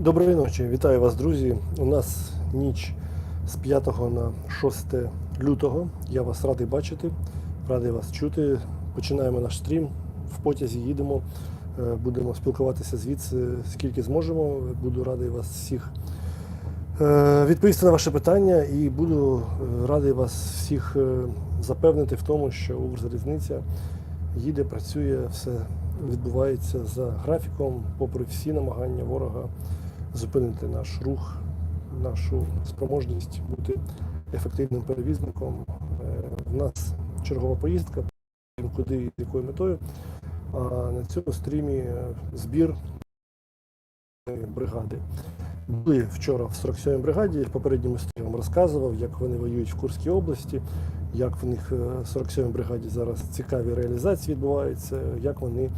Доброї ночі, вітаю вас, друзі. У нас ніч з 5 на 6 лютого. Я вас радий бачити, радий вас чути. Починаємо наш стрім. В потязі їдемо. Е, Будемо спілкуватися звідси скільки зможемо. Буду радий вас всіх е, відповісти на ваше питання і буду е, радий вас всіх запевнити в тому, що Укрзалізниця їде, працює, все відбувається за графіком, попри всі намагання ворога зупинити наш рух, нашу спроможність бути ефективним перевізником. Е, В нас чергова поїздка, куди і з якою метою. А на цьому стрімі е, збір бригади. Були вчора в 47-й бригаді, в попередньому стрімі вам розказував, як вони воюють в Курській області, як в них е, в 47-й бригаді зараз цікаві реалізації відбуваються, як вони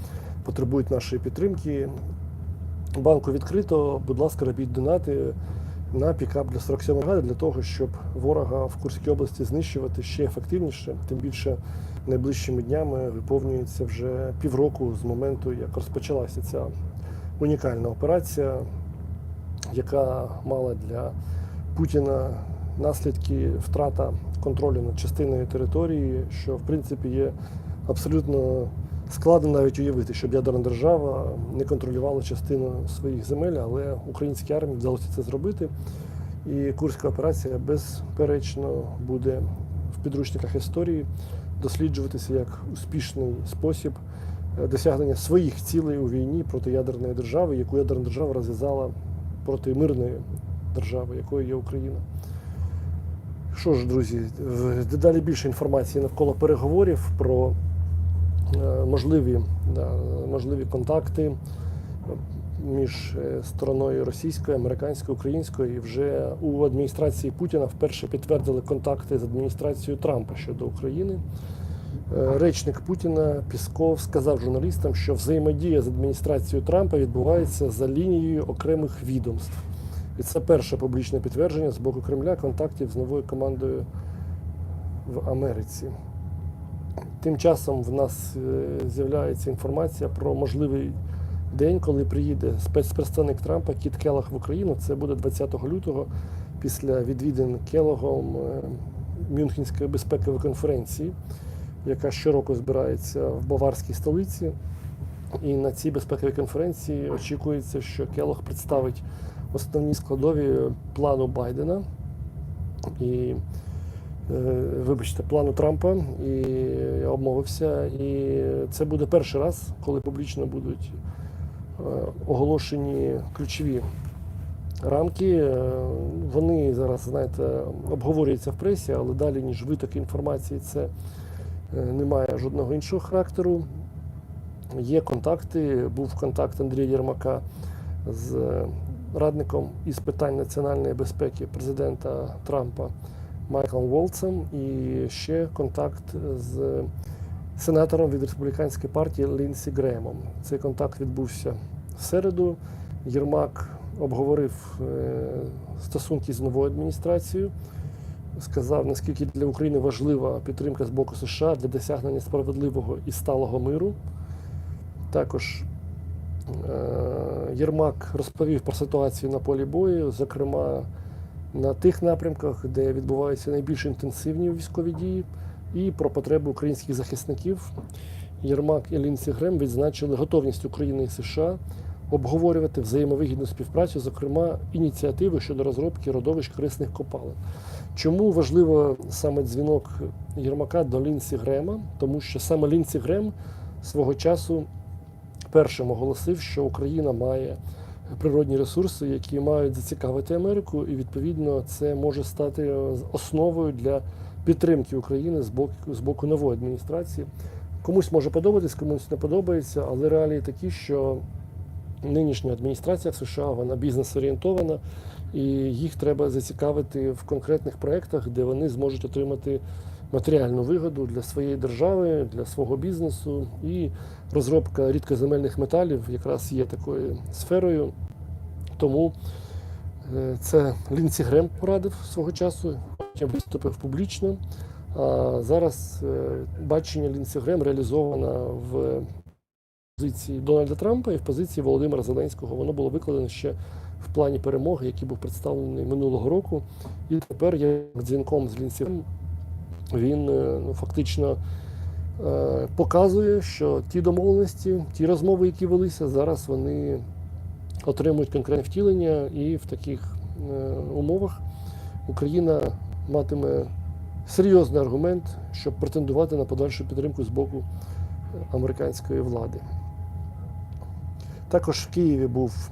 потребують нашої підтримки. Банку відкрито, будь ласка, робіть донати на пікап для 47 бригади для того, щоб ворога в Курській області знищувати ще ефективніше. Тим більше найближчими днями виповнюється вже півроку з моменту, як розпочалася ця унікальна операція, яка мала для Путіна наслідки втрата контролю над частиною території, що в принципі є абсолютно складно навіть уявити, щоб ядерна держава не контролювала частину своїх земель, але українській армії вдалося це зробити. І Курська операція безперечно буде в підручниках історії досліджуватися як успішний спосіб е, досягнення своїх цілей у війні проти ядерної держави, яку ядерна держава розв'язала проти мирної держави, якою є Україна. Що ж, друзі, дедалі більше інформації навколо переговорів про можливі, можливі контакти між е, стороною російською, американською, українською. І вже у адміністрації Путіна вперше підтвердили контакти з адміністрацією Трампа щодо України. Е, Речник Путіна Пісков сказав журналістам, що взаємодія з адміністрацією Трампа відбувається за лінією окремих відомств. І це перше публічне підтвердження з боку Кремля контактів з новою командою в Америці. Тим часом в нас е, з'являється інформація про можливий день, коли приїде спецпредставник Трампа Кіт Келах в Україну. Це буде 20 лютого після відвідин Келогом е, Мюнхенської безпекової конференції, яка щороку збирається в Баварській столиці. І на цій безпековій конференції очікується, що Келох представить основні складові плану Байдена і, вибачте, плану Трампа. І обмовився. І це буде перший раз, коли публічно будуть е, оголошені ключові рамки. Е, Вони зараз, знаєте, обговорюються в пресі, але далі, ніж виток інформації, це е, не має жодного іншого характеру. Є контакти, був контакт Андрія Єрмака з радником із питань національної безпеки президента Трампа Майклом Волцем і ще контакт з сенатором від республіканської партії Лінсі Гремом. Цей контакт відбувся в середу. Єрмак обговорив е, стосунки з новою адміністрацією. Сказав, наскільки для України важлива підтримка з боку США для досягнення справедливого і сталого миру. Також е, Єрмак розповів про ситуацію на полі бою, зокрема на тих напрямках, де відбуваються найбільш інтенсивні військові дії, і про потреби українських захисників. Єрмак і Лінсі Грем відзначили готовність України і США обговорювати взаємовигідну співпрацю, зокрема ініціативи щодо розробки родовищ корисних копалин. Чому важливо саме дзвінок Єрмака до Лінсі Грема? Тому що саме Лінсі Грем свого часу першим оголосив, що Україна має природні ресурси, які мають зацікавити Америку, і відповідно це може стати основою для підтримки України з боку, з боку нової адміністрації. Комусь може подобатись, комусь не подобається, але реалії такі, що нинішня адміністрація в США вона бізнес-орієнтована, і їх треба зацікавити в конкретних проєктах, де вони зможуть отримати матеріальну вигоду для своєї держави, для свого бізнесу. І розробка рідкоземельних металів якраз є такою сферою. Тому е, це Лінсі Грем порадив свого часу, потім виступив публічно. А зараз е, бачення Лінсі Грем реалізовано в позиції Дональда Трампа і в позиції Володимира Зеленського. Воно було викладено ще в плані перемоги, який був представлений минулого року. І тепер як дзвінком з Лінсі він е, ну, фактично е, показує, що ті домовленості, ті розмови, які велися, зараз вони отримують конкретне втілення, і в таких е, умовах Україна матиме серйозний аргумент, щоб претендувати на подальшу підтримку з боку американської влади. Також в Києві був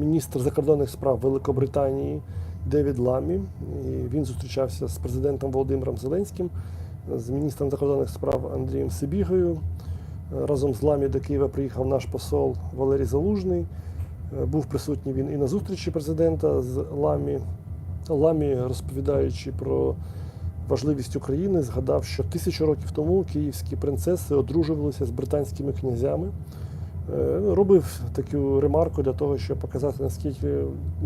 міністр закордонних справ Великобританії Девід Ламі. І він зустрічався з президентом Володимиром Зеленським, з міністром закордонних справ Андрієм Сибігою. Е, Разом з Ламі до Києва приїхав наш посол Валерій Залужний. Е, Був присутній він і на зустрічі президента з Ламі. Ламі, розповідаючи про важливість України, згадав, що тисячу років тому київські принцеси одружувалися з британськими князями. Е, ну, Робив таку ремарку для того, щоб показати, наскільки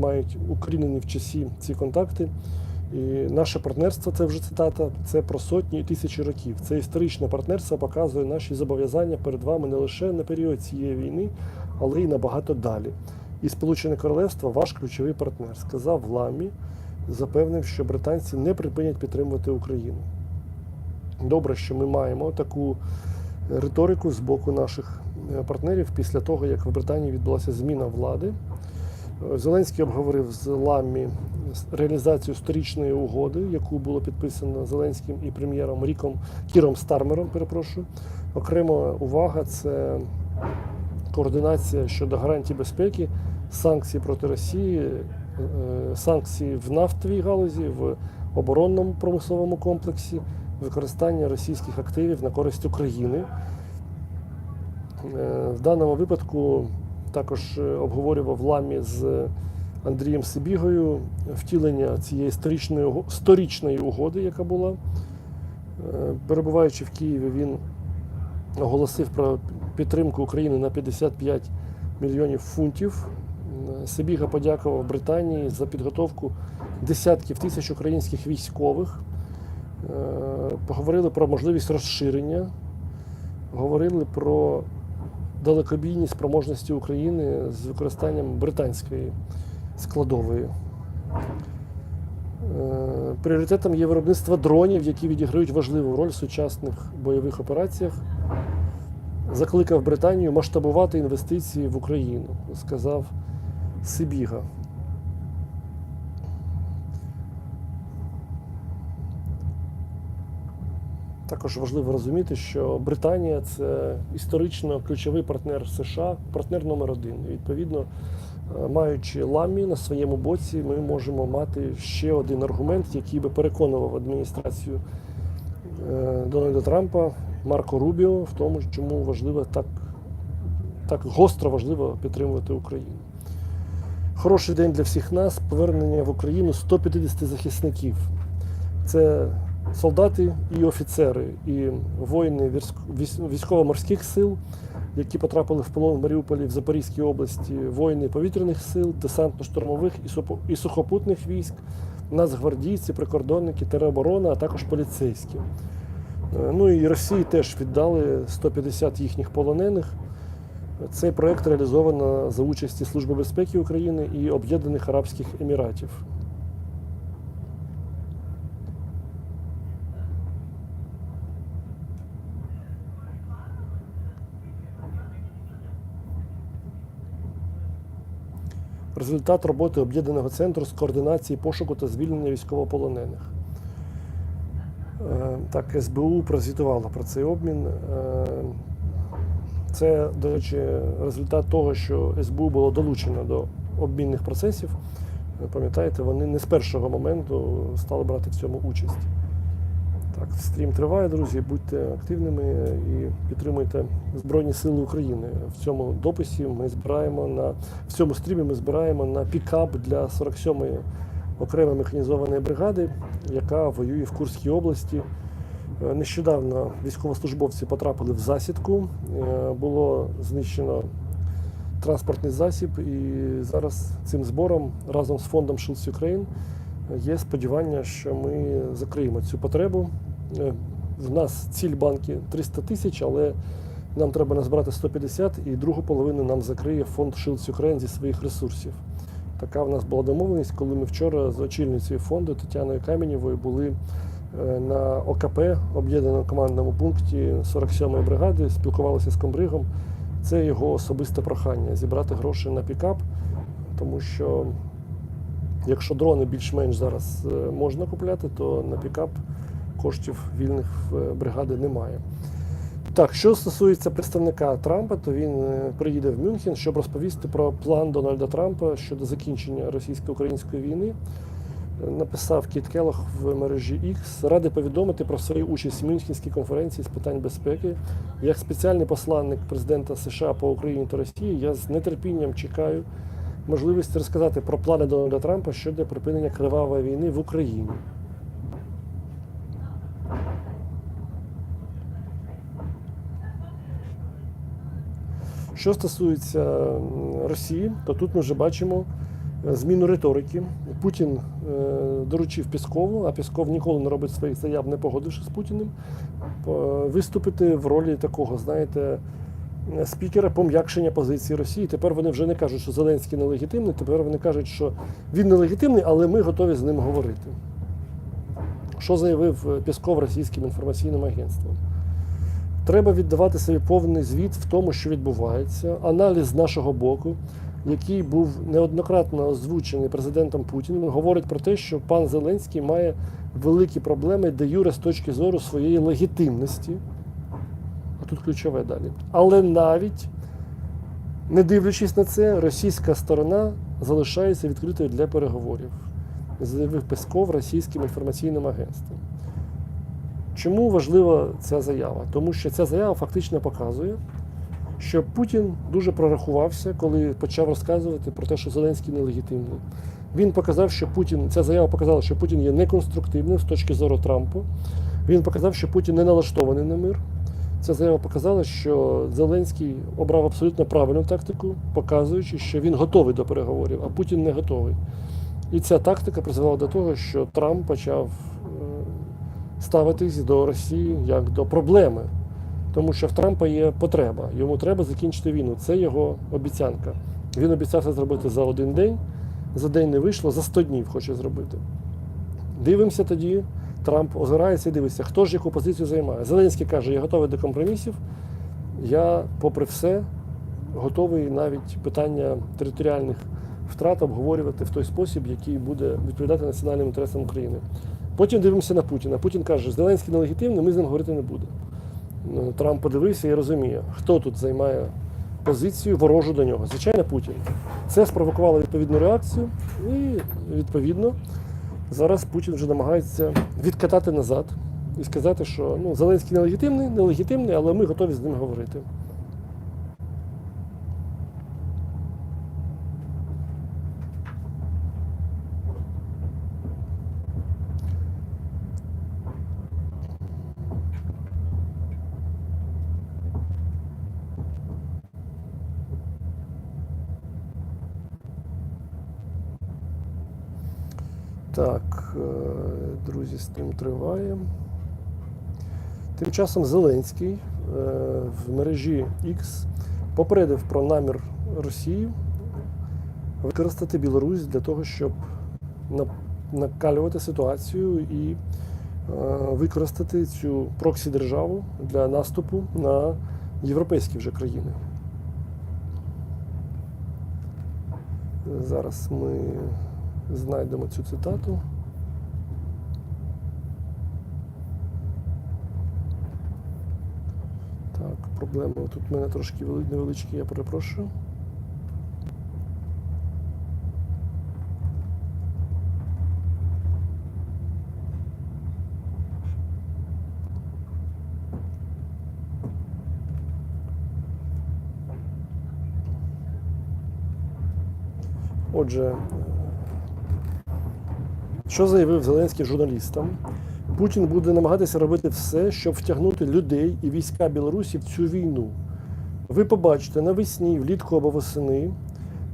мають укорінені в часі ці контакти. І наше партнерство, це вже цитата, це про сотні і тисячі років. Це історичне партнерство показує наші зобов'язання перед вами не лише на період цієї війни, але й набагато далі. І Сполучене Королевство ваш ключовий партнер, сказав Ламі, запевнив, що британці не припинять підтримувати Україну. Добре, що ми маємо таку риторику з боку наших партнерів після того, як в Британії відбулася зміна влади. Е, Зеленський обговорив з Ламмі реалізацію сторічної угоди, яку було підписано Зеленським і прем'єром Ріком Кіром Стармером. Перепрошую. Окрема увага це координація щодо гарантій безпеки, санкцій проти Росії, е, санкції в нафтовій галузі, в оборонному промисловому комплексі, використання російських активів на користь України. Е, В даному випадку також е, обговорював ламі з Андрієм Сибігою втілення цієї сторічної, угоди, яка була. Е, Перебуваючи в Києві, він оголосив про підтримку України на 55 мільйонів фунтів. Сибіга подякував Британії за підготовку десятків тисяч українських військових. Поговорили про можливість розширення, говорили про далекобійні спроможності України з використанням британської складової. Е, Пріоритетом є виробництво дронів, які відіграють важливу роль в сучасних бойових операціях. Закликав Британію масштабувати інвестиції в Україну, сказав Сибіга. Також важливо розуміти, що Британія це історично ключовий партнер США, партнер номер один. І, відповідно, е, маючи ламі на своєму боці, ми можемо мати ще один аргумент, який би переконував адміністрацію е, Дональда Трампа, Марко Рубіо в тому, чому важливо так, так гостро важливо підтримувати Україну. Хороший день для всіх нас. Повернення в Україну 150 захисників. Це солдати і офіцери, і воїни військово-морських сил, які потрапили в полон в Маріуполі в Запорізькій області, воїни повітряних сил, десантно-штурмових і сухопутних військ, нацгвардійці, прикордонники, тероборона, а також поліцейські. Е, Ну і Росії теж віддали 150 їхніх полонених. Цей проект реалізовано за участі Служби безпеки України і Об'єднаних Арабських Еміратів. Результат роботи об'єднаного центру з координації пошуку та звільнення військовополонених. Е, Так, СБУ прозвітувало про цей обмін. Е, Це, до речі, результат того, що СБУ було долучено до обмінних процесів. Пам'ятаєте, вони не з першого моменту стали брати в цьому участь. Так, стрім триває, друзі. Будьте активними і підтримуйте Збройні Сили України. В цьому дописі ми збираємо на в цьому стрімі ми збираємо на пікап для 47-ї окремої механізованої бригади, яка воює в Курській області. Е, Нещодавно військовослужбовці потрапили в засідку. Е, Було знищено транспортний засіб, і зараз цим збором разом з фондом Shields Ukraine є сподівання, що ми закриємо цю потребу. Е, В нас ціль банки 300 тисяч, але Нам треба назбирати 150 і другу половину нам закриє фонд Shields Ukraine зі своїх ресурсів. Така в нас була домовленість, коли ми вчора з очільницею фонду Тетяною Каменєвою були е, на ОКП, об'єднаному командному пункті 47-ї бригади, спілкувалися з комбригом. Це його особисте прохання зібрати гроші на пікап, тому що якщо дрони більш-менш зараз е, можна купляти, то на пікап коштів вільних бригади немає. Так, що стосується представника Трампа, то він е, приїде в Мюнхен, щоб розповісти про план Дональда Трампа щодо закінчення російсько-української війни. Е, Написав Кіт Келох в мережі X, радий повідомити про свою участь в Мюнхенській конференції з питань безпеки. Як спеціальний посланник президента США по Україні та Росії, я з нетерпінням чекаю можливості розказати про плани Дональда Трампа щодо припинення кривавої війни в Україні. Що стосується Росії, то тут ми вже бачимо е, зміну риторики. Путін е, доручив Піскову, а Пісков ніколи не робить своїх заяв, не погодившись з Путіним, виступити в ролі такого, знаєте, спікера пом'якшення позиції Росії. Тепер вони вже не кажуть, що Зеленський нелегітимний, тепер вони кажуть, що він нелегітимний, але ми готові з ним говорити. Що заявив е, Пісков російським інформаційним агентством? Треба віддавати собі повний звіт в тому, що відбувається, аналіз з нашого боку, який був неоднократно озвучений президентом Путіним, говорить про те, що пан Зеленський має великі проблеми де юре з точки зору своєї легітимності. Тут ключове далі. Але навіть не дивлячись на це, російська сторона залишається відкритою для переговорів, заявив Песков російським інформаційним агентством. Чому важлива ця заява? Тому що ця заява фактично показує, що Путін дуже прорахувався, коли почав розказувати про те, що Зеленський нелегітимний. Він показав, що Путін, ця заява показала, що Путін є неконструктивним з точки зору Трампу. Він показав, що Путін не налаштований на мир. Ця заява показала, що Зеленський обрав абсолютно правильну тактику, показуючи, що він готовий до переговорів, а Путін не готовий. І ця тактика призвела до того, що Трамп почав е, ставитись до Росії як до проблеми, тому що в Трампа є потреба. Йому треба закінчити війну. Це його обіцянка. Він обіцяв це зробити за один день, за день не вийшло, за 100 днів хоче зробити. Дивимося тоді. Трамп озирається і дивиться, хто ж яку позицію займає. Зеленський каже, я готовий до компромісів. Я, попри все, готовий навіть питання територіальних втрат обговорювати в той спосіб, який буде відповідати національним інтересам України. Потім дивимося на Путіна. Путін каже, Зеленський нелегітимний, ми з ним говорити не будемо. Ну, Трамп подивився і розуміє, хто тут займає позицію ворожу до нього. Звичайно, Путін. Це спровокувало відповідну реакцію, і відповідно зараз Путін вже намагається відкатати назад і сказати, що ну, Зеленський нелегітимний, нелегітимний, але ми готові з ним говорити. Так, е, друзі, стрім триває. Тим часом Зеленський е, в мережі X попередив про намір Росії використати Білорусь для того, щоб накалювати ситуацію і е, використати цю проксі-державу для наступу на європейські вже країни. Зараз ми знайдемо цю цитату. Так, проблеми тут в мене трошки вели- невеличкі, я перепрошую. Отже, що заявив Зеленський журналістам? Путін буде намагатися робити все, щоб втягнути людей і війська Білорусі в цю війну. Ви побачите навесні, влітку або восени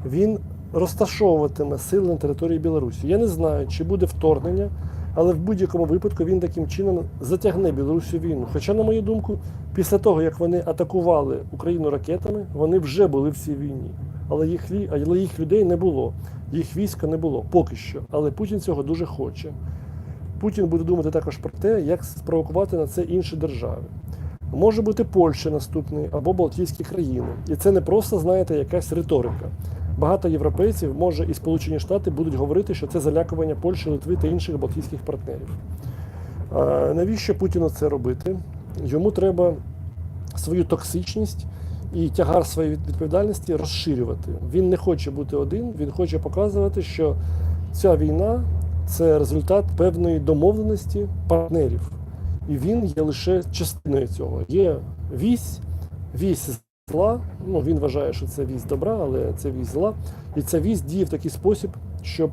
він розташовуватиме сили на території Білорусі. Я не знаю, чи буде вторгнення Але в будь-якому випадку він таким чином затягне Білорусь у війну. Хоча, на мою думку, після того, як вони атакували Україну ракетами, вони вже були в цій війні. Але їх, але їх людей не було, їх війська не було поки що. Але Путін цього дуже хоче. Путін буде думати також про те, як спровокувати на це інші держави. Може бути Польща наступний або Балтійські країни. І це не просто, знаєте, якась риторика. Багато європейців, може і Сполучені Штати, будуть говорити, що це залякування Польщі, Литви та інших балтійських партнерів. А навіщо Путіну це робити? Йому треба свою токсичність і тягар своєї відповідальності розширювати. Він не хоче бути один, він хоче показувати, що ця війна це результат певної домовленості партнерів. І він є лише частиною цього. Є вісь, вісь зла. Ну він вважає, що це вісь добра, але це вісь зла. І ця вісь діє в такий спосіб, щоб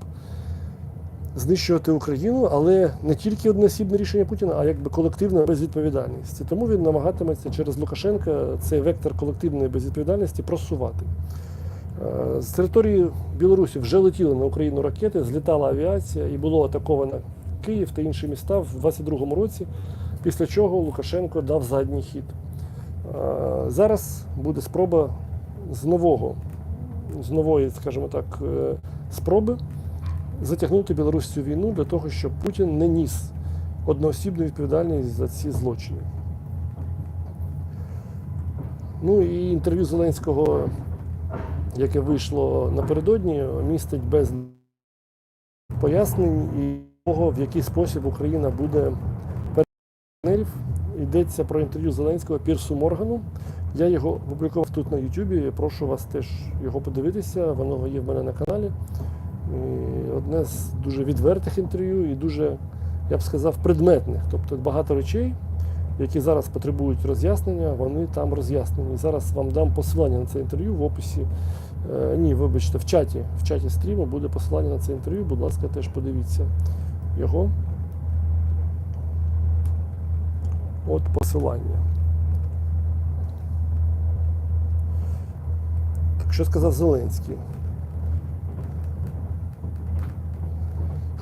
знищувати Україну, але не тільки одноосібне рішення Путіна, а якби колективна безвідповідальність. Тому він намагатиметься через Лукашенка цей вектор колективної безвідповідальності просувати. Е, З території Білорусі вже летіли на Україну ракети, злітала авіація і було атаковано Київ та інші міста в 22-му році, після чого Лукашенко дав задній хід. Е, Зараз буде спроба з нового, з нової, скажімо так, е, спроби затягнути Білорусь цю війну для того, щоб Путін не ніс одноосібну відповідальність за ці злочини. Ну і інтерв'ю Зеленського, яке вийшло напередодні, містить без пояснень і того, в який спосіб Україна буде партнерів. Йдеться про інтерв'ю Зеленського Пірсу Моргану. Я його опублікував тут на Ютубі. Прошу вас теж його подивитися. Воно є в мене на каналі. Одне з дуже відвертих інтерв'ю і дуже, я б сказав, предметних. Тобто багато речей, які зараз потребують роз'яснення, вони там роз'яснені. Зараз вам дам посилання на це інтерв'ю в описі. Е, ні, вибачте, в чаті, в чаті стріму буде посилання на це інтерв'ю. Будь ласка, теж подивіться його. От посилання. Так що сказав Зеленський?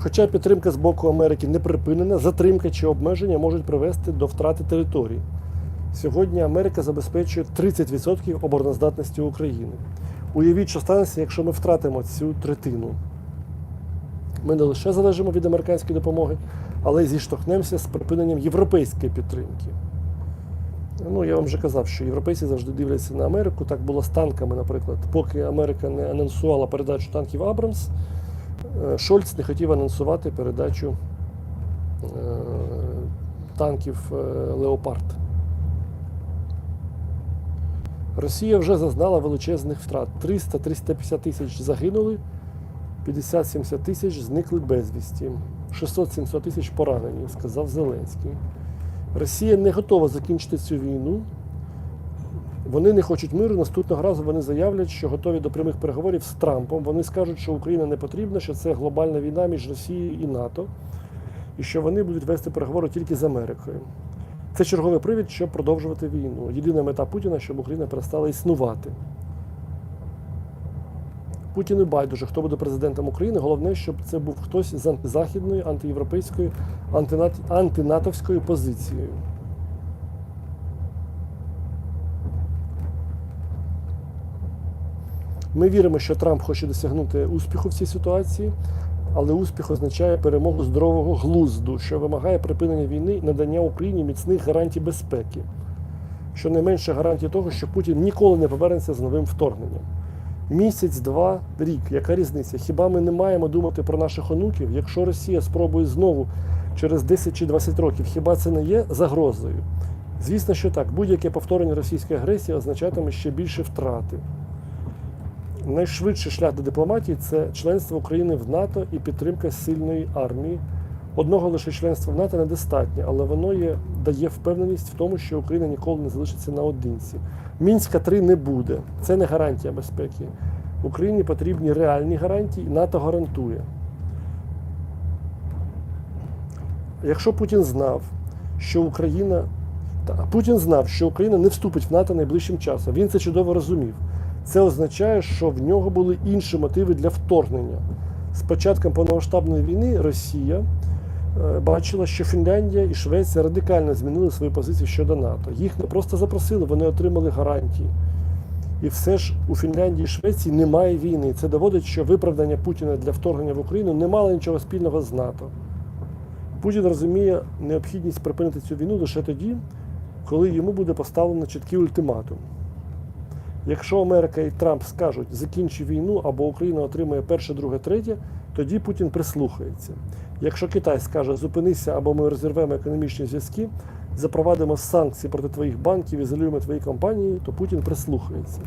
Хоча підтримка з боку Америки не припинена, затримка чи обмеження можуть привести до втрати територій. Сьогодні Америка забезпечує 30% обороноздатності України. Уявіть, що станеться, якщо ми втратимо цю третину. Ми не лише залежимо від американської допомоги, але й зіштовхнемося з припиненням європейської підтримки. Ну, я вам вже казав, що європейці завжди дивляться на Америку. Так було з танками, наприклад. Поки Америка не анонсувала передачу танків Абрамс, Шольц не хотів анонсувати передачу е, танків е, Леопард. Росія вже зазнала величезних втрат. 300-350 тисяч загинули, 50-70 тисяч зникли безвісті, 600-700 тисяч поранені, сказав Зеленський. Росія не готова закінчити цю війну. Вони не хочуть миру. Наступного разу вони заявлять, що готові до прямих переговорів з Трампом. Вони скажуть, що Україна не потрібна, що це глобальна війна між Росією і НАТО, і що вони будуть вести переговори тільки з Америкою. Це черговий привід, щоб продовжувати війну. Єдина мета Путіна, щоб Україна перестала існувати. Путіну байдуже, хто буде президентом України. Головне, щоб це був хтось з антизахідної, антиєвропейської, антинат- антинатовською позицією. Ми віримо, що Трамп хоче досягнути успіху в цій ситуації, але успіх означає перемогу здорового глузду, що вимагає припинення війни і надання Україні міцних гарантій безпеки. Щонайменше гарантії того, що Путін ніколи не повернеться з новим вторгненням. Місяць, два, рік. Яка різниця? Хіба ми не маємо думати про наших онуків? Якщо Росія спробує знову через 10 чи 20 років, хіба це не є загрозою? Звісно, що так. Будь-яке повторення російської агресії означатиме ще більше втрати. Найшвидший шлях до дипломатії це членство України в НАТО і підтримка сильної армії. Одного лише членства в НАТО недостатньо, але воно є, дає впевненість в тому, що Україна ніколи не залишиться наодинці. Мінська 3 не буде. Це не гарантія безпеки. Україні потрібні реальні гарантії, НАТО гарантує. Якщо Путін знав, що Україна. Путін знав, що Україна не вступить в НАТО найближчим часом. Він це чудово розумів. Це означає, що в нього були інші мотиви для вторгнення. З початком повномасштабної війни Росія е, бачила, що Фінляндія і Швеція радикально змінили свою позицію щодо НАТО. Їх не просто запросили, вони отримали гарантії. І все ж у Фінляндії і Швеції немає війни. Це доводить, що виправдання Путіна для вторгнення в Україну не мало нічого спільного з НАТО. Путін розуміє необхідність припинити цю війну лише тоді, коли йому буде поставлено чіткий ультиматум. Якщо Америка і Трамп скажуть закінчи війну або Україна отримає перше, друге, третє, тоді Путін прислухається. Якщо Китай скаже зупинися або ми розірвемо економічні зв'язки, запровадимо санкції проти твоїх банків, ізолюємо твої компанії, то Путін прислухається.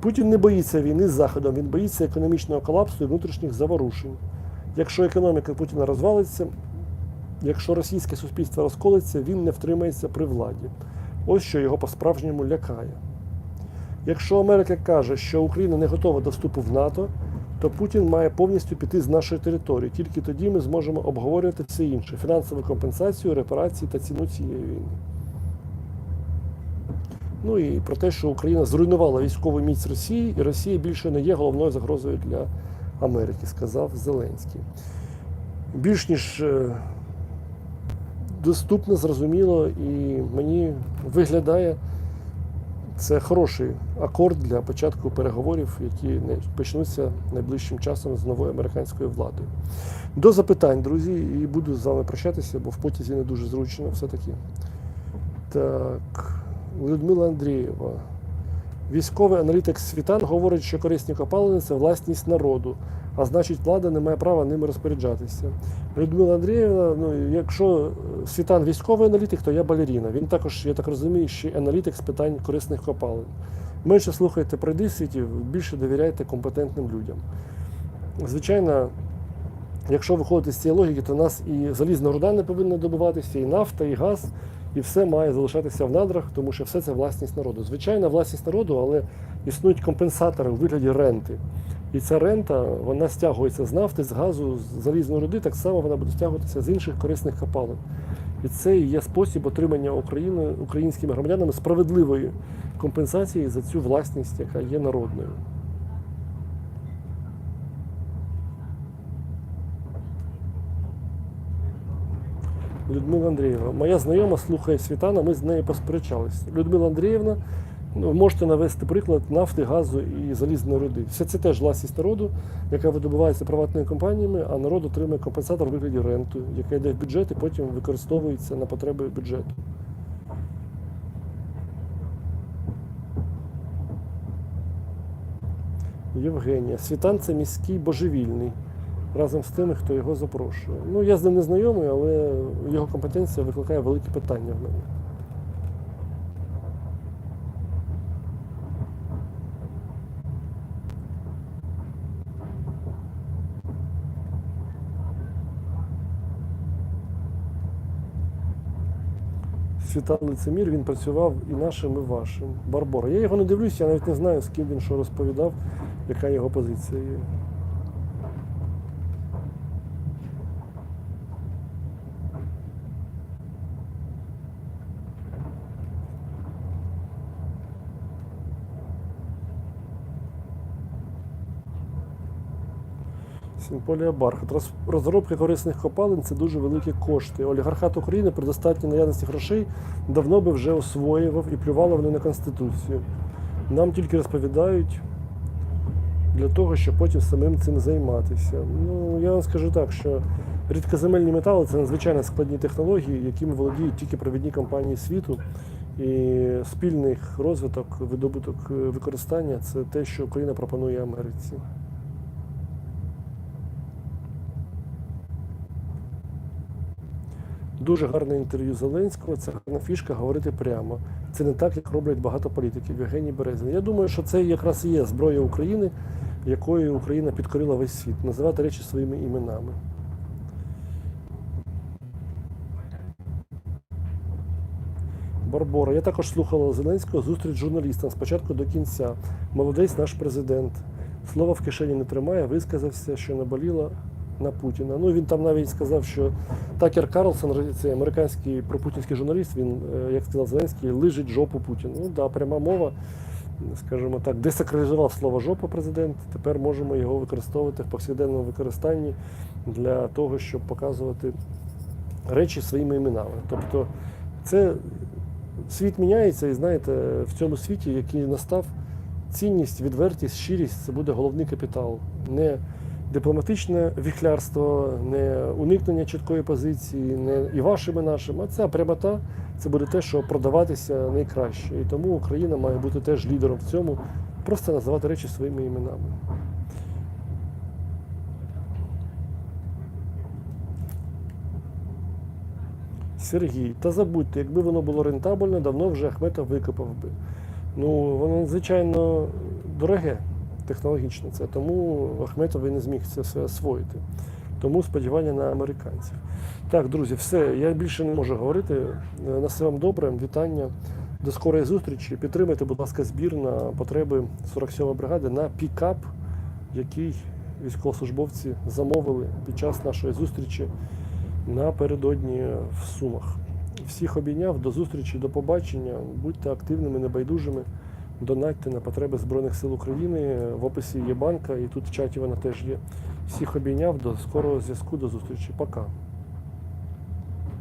Путін не боїться війни з Заходом, він боїться економічного колапсу і внутрішніх заворушень. Якщо економіка Путіна розвалиться, якщо російське суспільство розколиться, він не втримається при владі. Ось що його по-справжньому лякає. Якщо Америка каже, що Україна не готова до вступу в НАТО, то Путін має повністю піти з нашої території. Тільки тоді ми зможемо обговорювати все інше: фінансову компенсацію, репарації та ціну цієї війни. Ну і про те, що Україна зруйнувала військову міць Росії, і Росія більше не є головною загрозою для Америки, сказав Зеленський. Більш ніж е, доступно, зрозуміло, і мені виглядає це хороший акорд для початку переговорів, які почнуться найближчим часом з новою американською владою. До запитань, друзі, і буду з вами прощатися, бо в потязі не дуже зручно все-таки. Так, Людмила Андрієва. Військовий аналітик Світан говорить, що корисні копалини це власність народу, а значить, влада не має права ними розпоряджатися. Людмила Андріївна, ну якщо Світан військовий аналітик, то я балеріна. Він також, я так розумію, ще аналітик з питань корисних копалин. Менше слухайте пройди світів, більше довіряйте компетентним людям. Звичайно, якщо виходити з цієї логіки, то нас і залізна руда не повинна добуватися, і нафта, і газ, і все має залишатися в надрах, тому що все це власність народу. Звичайно, власність народу, але існують компенсатори у вигляді ренти. І ця рента вона стягується з нафти, з газу, з залізної руди, так само вона буде стягуватися з інших корисних копалин. І це є спосіб отримання України українськими громадянами справедливої компенсації за цю власність, яка є народною. Людмила Андріївна. Моя знайома слухає Світана, ми з нею посперечалися. Людмила Андріївна, ну, можете навести приклад нафти, газу і залізної руди. Все це теж власність народу, яка видобувається приватними компаніями, а народ отримує компенсатор у вигляді ренту, яка йде в бюджет і потім використовується на потреби бюджету. Євгенія. Світан це міський божевільний разом з тими, хто його запрошує. Ну, я з ним не знайомий, але його компетенція викликає великі питання в мене. Світан Лицемір, він працював і нашим, і вашим. Барбора. Я його не дивлюся, я навіть не знаю, з ким він що розповідав, яка його позиція є. Сімполія Бархат. Розробка корисних копалин це дуже великі кошти. Олігархат України при достатній наявності грошей давно би вже освоював і плювало вони на Конституцію. Нам тільки розповідають для того, щоб потім самим цим займатися. Ну, я вам скажу так, що рідкоземельні метали це надзвичайно складні технології, якими володіють тільки провідні компанії світу. І спільний розвиток, видобуток е, використання це те, що Україна пропонує Америці. Дуже гарне інтерв'ю Зеленського. Це гарна фішка говорити прямо. Це не так, як роблять багато політиків. Євгеній Березин. Я думаю, що це якраз і є зброя України, якою Україна підкорила весь світ. Називати речі своїми іменами. Барбора. Я також слухала Зеленського зустріч журналістам спочатку до кінця. Молодець наш президент. Слова в кишені не тримає, висказався, що наболіло на Путіна. Ну він там навіть сказав, що Такер Карлсон, цей американський пропутінський журналіст, він, е, як сказав Зеленський, лижить жопу Путіну. Ну да, пряма мова, скажімо так, десакралізував слово жопа президент. Тепер можемо його використовувати в повсякденному використанні для того, щоб показувати речі своїми іменами. Тобто це світ міняється, і знаєте, в цьому світі, який настав, цінність, відвертість, щирість це буде головний капітал. Не дипломатичне віхлярство, не уникнення чіткої позиції, не і вашим, і нашим, а ця прямота це буде те, що продаватися найкраще. І тому Україна має бути теж лідером в цьому, просто називати речі своїми іменами. Сергій, та забудьте, якби воно було рентабельно, давно вже Ахметов викопав би. Ну, воно надзвичайно дороге технологічно це, тому Ахметов не зміг це все освоїти. Тому сподівання на американців. Так, друзі, все, я більше не можу говорити. Е, На все вам добре, вітання. До скорої зустрічі. Підтримайте, будь ласка, збір на потреби 47-ї бригади на пікап, який військовослужбовці замовили під час нашої зустрічі напередодні в Сумах. Всіх обійняв, до зустрічі, до побачення. Будьте активними, небайдужими. Донатьте на потреби Збройних сил України. В описі є банка, і тут в чаті вона теж є. Всіх обійняв. До скорого зв'язку, до зустрічі. Пока.